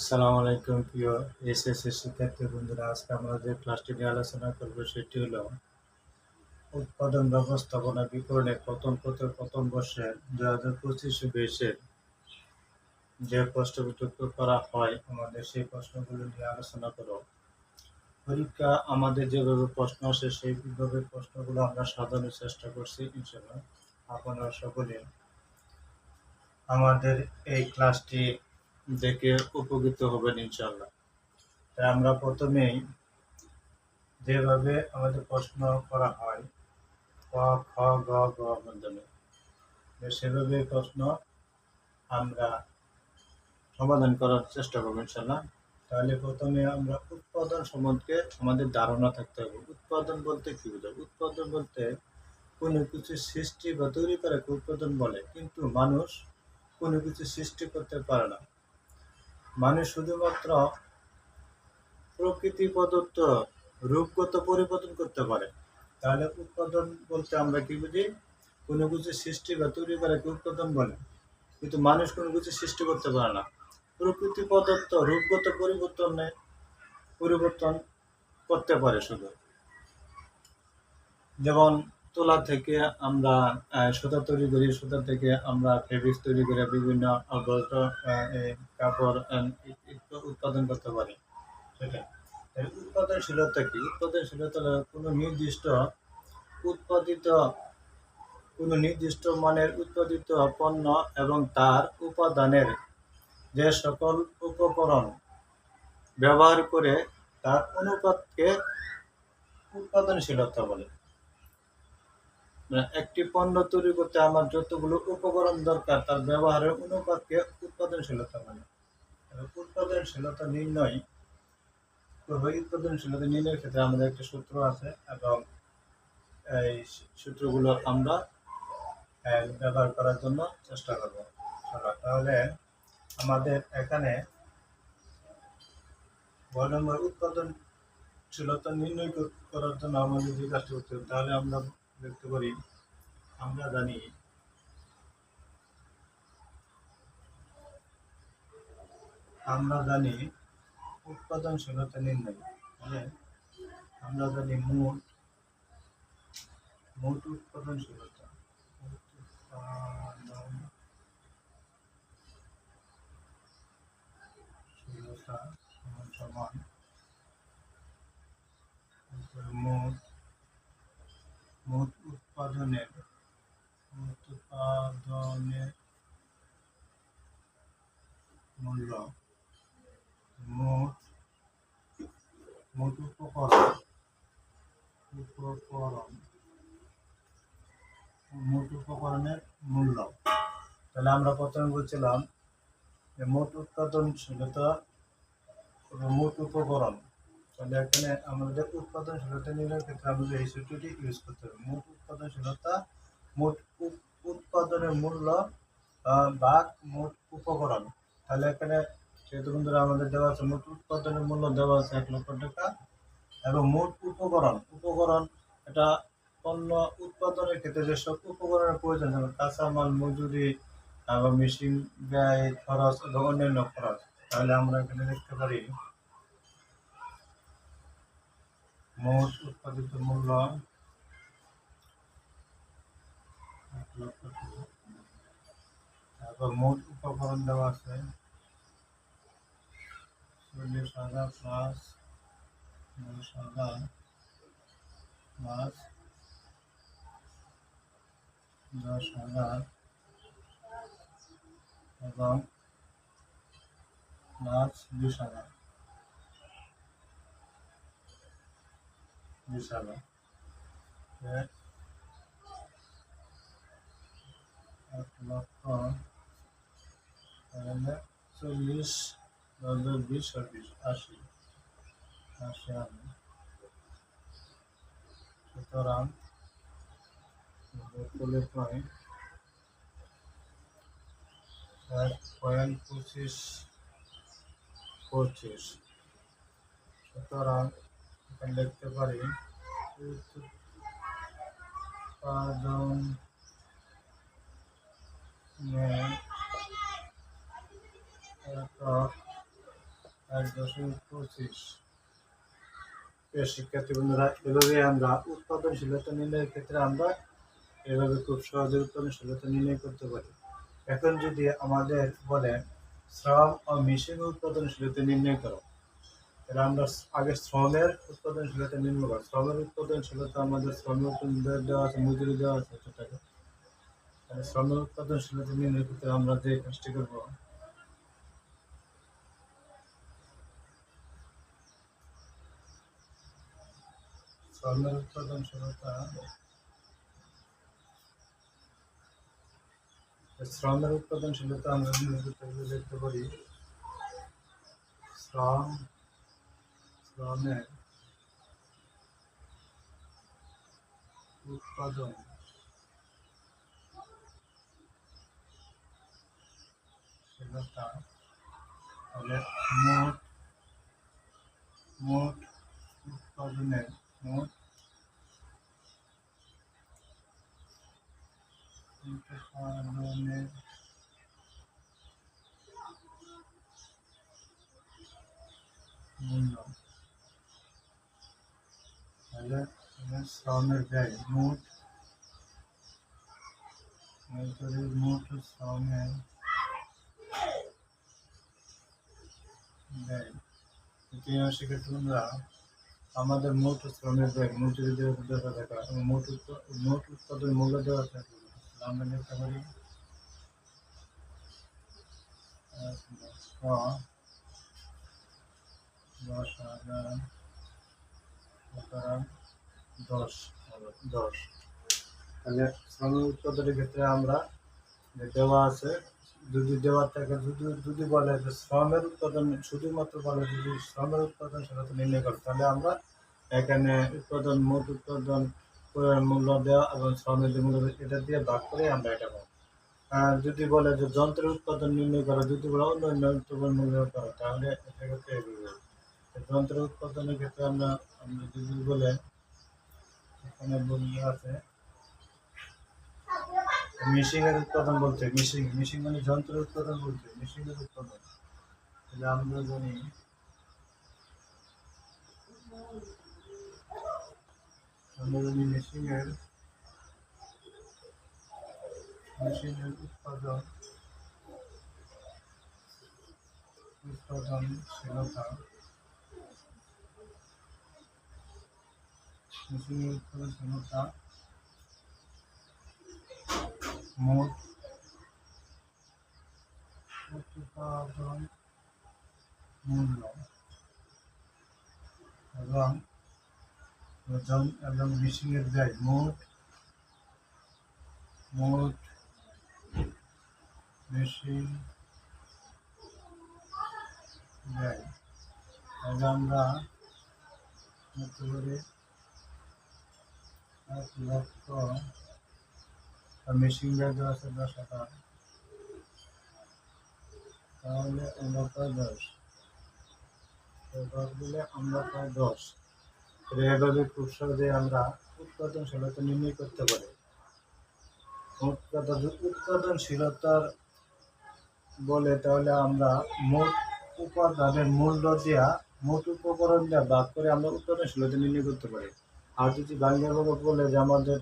আসসালামু আলাইকুম, প্রিয় এসএসসি শিক্ষার্থী বন্ধুরা, আজকে আমরা যে ক্লাসটি নিয়ে আলোচনা করব সেটি হলো উৎপাদন ব্যবস্থাপনা বিবরণের প্রথম পত্র প্রথম বর্ষে দু হাজার পঁচিশে বেশের যে প্রশ্নগুলো করা হয়, আমাদের সেই প্রশ্নগুলো নিয়ে আলোচনা করো। পরীক্ষা আমাদের যেভাবে প্রশ্ন আসে, সেইভাবে প্রশ্নগুলো আমরা সাজানোর চেষ্টা করছি ইনশাল্লাহ আপনারা সকলে আমাদের এই ক্লাসটি দেখে উপকৃত হবেন ইনশাল্লাহ আমরা প্রথমেই যেভাবে আমাদের প্রশ্ন করা হয়, ক, খ, গ সেভাবে প্রশ্ন আমরা সমাধান করার চেষ্টা করব ইনশাল্লাহ তাহলে প্রথমে আমরা উৎপাদন সম্বন্ধে আমাদের ধারণা থাকতে হবে। উৎপাদন বলতে কি বোঝায়? উৎপাদন বলতে কোনো কিছু সৃষ্টি বা তৈরি করাকে উৎপাদন বলে, কিন্তু মানুষ কোনো কিছু সৃষ্টি করতে পারে না। মানুষ শুধুমাত্র প্রকৃতি প্রদত্ত রূপগত পরিবর্তন করতে পারে। তাহলে উৎপাদন বলতে আমরা কি বুঝি? কোনো কিছু সৃষ্টি বা তৈরি করাকে উৎপাদন বলে? কিন্তু মানুষ কোনো কিছু সৃষ্টি করতে পারে না। প্রকৃতি প্রদত্ত রূপগত পরিবর্তনে পরিবর্তন করতে পারে শুধু। যেমন তোলা থেকে আমরা সুতা তৈরি করি, সুতা থেকে আমরা ফেব্রিক্স তৈরি করে বিভিন্ন কাপড় উৎপাদন করতে পারি। সেটাই। উৎপাদনশীলতা কি? উৎপাদনশীলতা কোনো নির্দিষ্ট উৎপাদিত, কোনো নির্দিষ্ট মানের উৎপাদিত পণ্য এবং তার উপাদানের যে সকল উপকরণ ব্যবহার করে তার অনুপাতকে উৎপাদনশীলতা বলে। একটি পণ্য তৈরি করতে আমার যতগুলো উপকরণ দরকার, তার ব্যবহারের অনুপাতকে উৎপাদনশীলতা বলে। উৎপাদনশীলতা নির্ণয় উৎপাদনশীলতা নির্ণয়ের ক্ষেত্রে আমাদের একটা সূত্র আছে এবং এই সূত্রগুলো আমরা ব্যবহার করার জন্য চেষ্টা করব। তাহলে আমাদের এখানে উৎপাদনশীলতা নির্ণয় করার জন্য আমাদের যে কাজটি করতে হবে, তাহলে আমরা দেখতে পারি, আমরা জানি। আমরা জানি উৎপাদনশীলতা নির্ণয় মানে আমরা জানি মোট মোট উৎপাদনশীলতা উৎপাদনশীলতা সমান মোট মোট উৎপাদনের উৎপাদনের মূল্য, মোট মোট উপকরণ উপকরণ, মোট উপকরণের মূল্য। তাহলে আমরা প্রথমে বলছিলাম যে মোট উৎপাদনশীলতা মোট উপকরণ। তাহলে এখানে আমাদের উৎপাদনশীলতা নির্ণয়ের ক্ষেত্রে আমাদের এই সূত্রটি ইউজ করতে হবে মোট উৎপাদনশীলতা, মোট উৎপাদনের মূল্য ভাগ, মোট উপকরণ। তাহলে এখানে সেহেতু বন্ধুরা আমাদের দেওয়া আছে, মোট উৎপাদনের মূল্য দেওয়া আছে এক লক্ষ টাকা, এবং মোট উপকরণ উপকরণ এটা পণ্য উৎপাদনের ক্ষেত্রে যেসব উপকরণের প্রয়োজন হবে, কাঁচামাল, মজুরি এবং মেশিন, ব্যয়, খরচ এবং অন্যান্য খরচ, তাহলে আমরা এখানে দেখতে পারি মোট উৎপাদিত মূল্য তারপর মোট উপকরণ দেওয়া আছে চল্লিশ হাজার প্লাস দশ হাজার প্লাস দশ হাজার এবং প্লাস বিশ হাজার বিশ হাজার এক লক্ষ তাহলে চল্লিশ হাজার বিশ আর বিশ আশি আশি আমি সুতরাং বলে পয়েন্ট এক পয়েন্ট পঁচিশ পঁচিশ সুতরাং এখানে লিখতে পারি উৎপাদন এক শিক্ষার্থী বন্ধুরা, এভাবে আমরা উৎপাদনশীলতা নির্ণয়ের ক্ষেত্রে আমরা এভাবে খুব সহজে উৎপাদনশীলতা নির্ণয় করতে পারি। এখন যদি আমাদের বলে শ্রম ও মেশিন উৎপাদনশীলতা নির্ণয় করো। আগে শ্রমের উৎপাদনশীলতা শ্রমের উৎপাদনশীলতা আমাদের শ্রমের দেওয়া আছে, মজুরি দেওয়া আছে এত টাকা। শ্রমের উৎপাদনশীলতা করতে আমরা যে কাজটি করব। শ্রমের উৎপাদনশীলতা শ্রমের উৎপাদনশীলতা আমরা দেখতে পারি, শ্রম শ্রমের উৎপাদন শীলতা তাহলে মোট মোট উৎপাদনের মোট উৎপাদনের মূল্য তাহলে শ্রমের ব্যয়, মোট। মোট শ্রমের ব্যয়। ইতিহাস শিক্ষার্থী আমাদের মোট শ্রমের ব্যয় মজুরি দেওয়া দেওয়া থাকা মোট মোট উৎপাদন মূল্য দেওয়া থাকে, আমরা লিখতে পারি। দশ হাজার দশ দশ। তাহলে শ্রম উৎপাদনের ক্ষেত্রে আমরা যে দেওয়া আছে, যদি দেওয়া থাকে, যদি যদি বলে যে শ্রমের উৎপাদন, শুধুমাত্র বলে যদি শ্রমের উৎপাদন, সেটা তো নির্ণয় করে তাহলে আমরা এখানে উৎপাদন, মোট উৎপাদন মূল্য দেওয়া এবং শ্রমের মূল্য, এটা দিয়ে ভাগ করে আমরা এটা পাবো আর যদি বলে যে যন্ত্রের উৎপাদন নির্ণয় করা, যদি বলে অন্য অন্য উৎপাদন মূল্য করা, তাহলে সেক্ষেত্রে যন্ত্রের উৎপাদনের ক্ষেত্রে আমরা আমরা যদি বলে এখানে বলি আছে। মেশিনের উৎপাদন বলতে, মেশিন মেশিন মানে যন্ত্রের উৎপাদন বলতে, মেশিনের উৎপাদন। তাহলে আমরা জানি আমরা জানি মেশিনের মেশিনের উৎপাদন, উৎপাদনশীলতা মেশিনের উৎপাদনশীলতা মোট উৎপাদন মূল্য। এবং ওজন এবং মেশিনের ব্যয়। মোট মোট মেশিন ব্যয়। তাহলে আমরা করতে পারি মেশিন দেওয়া আছে দশ হাজার তাহলে আমরা পাই দশ। দশ দিলে আমরা পাই দশ। এভাবে খুব সহজে আমরা উৎপাদনশীলতা নির্ণয় করতে পারি। উৎপাদন উৎপাদনশীলতার বলে তাহলে আমরা মোট উপাদানের মূল্য দেওয়া মোট উপকরণ দেওয়া ভাগ করে আমরা উৎপাদনশীলতা নির্ণয় করতে পারি। আর যদি বাংলাভাবে বলে যে আমাদের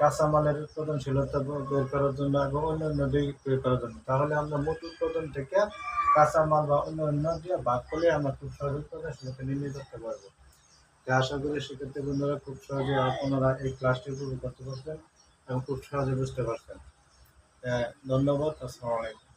কাঁচামালের উৎপাদনশীলতা বের করার জন্য এবং অন্যান্য দিক বের করার জন্য তাহলে আমরা মোট উৎপাদন থেকে কাঁচামাল বা অন্যান্য দিয়ে ভাগ করলে আমরা খুব সহজে উৎপাদনশীলতা নির্ণয় করতে পারব। আশা করি সেক্ষেত্রে বন্ধুরা খুব সহজে আপনারা এই ক্লাসটি উপভোগ করতে পারছেন এবং খুব সহজে বুঝতে পারছেন আহ, ধন্যবাদ আসসালামু আলাইকুম।